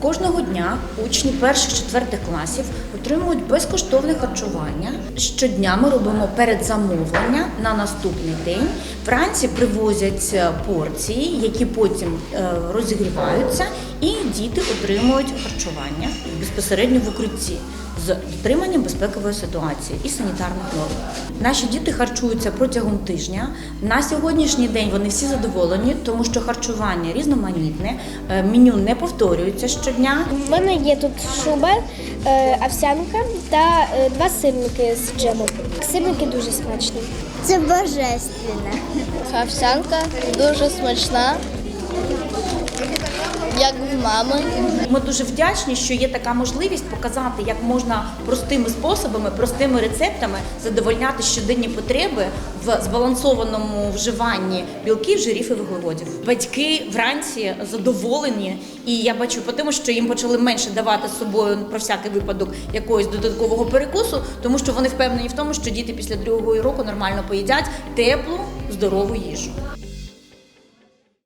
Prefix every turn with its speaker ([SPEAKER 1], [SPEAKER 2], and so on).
[SPEAKER 1] Кожного дня учні перших четвертих класів отримують безкоштовне харчування. Щодня ми робимо передзамовлення на наступний день. Вранці привозять е, порції, які потім е, розігріваються, і діти отримують харчування безпосередньо в укритті з дотриманням безпекової ситуації і санітарних норм. Наші діти харчуються протягом тижня. На сьогоднішній день вони всі задоволені, тому що харчування різноманітне, е, меню не повторюється щодня.
[SPEAKER 2] У мене є тут шуба, е, овсянка та е, два сирники з джемом. Сирники дуже смачні.
[SPEAKER 3] Це божественно.
[SPEAKER 4] Овсянка дуже смачна, як в.
[SPEAKER 1] Ми дуже вдячні, що є така можливість показати, як можна простими способами, простими рецептами задовольняти щоденні потреби в збалансованому вживанні білків, жирів і вуглеводів. Батьки вранці задоволені, і я бачу по тому, що їм почали менше давати з собою про всякий випадок якогось додаткового перекусу, тому що вони впевнені в тому, що діти після другого року нормально поїдять теплу, здорову їжу.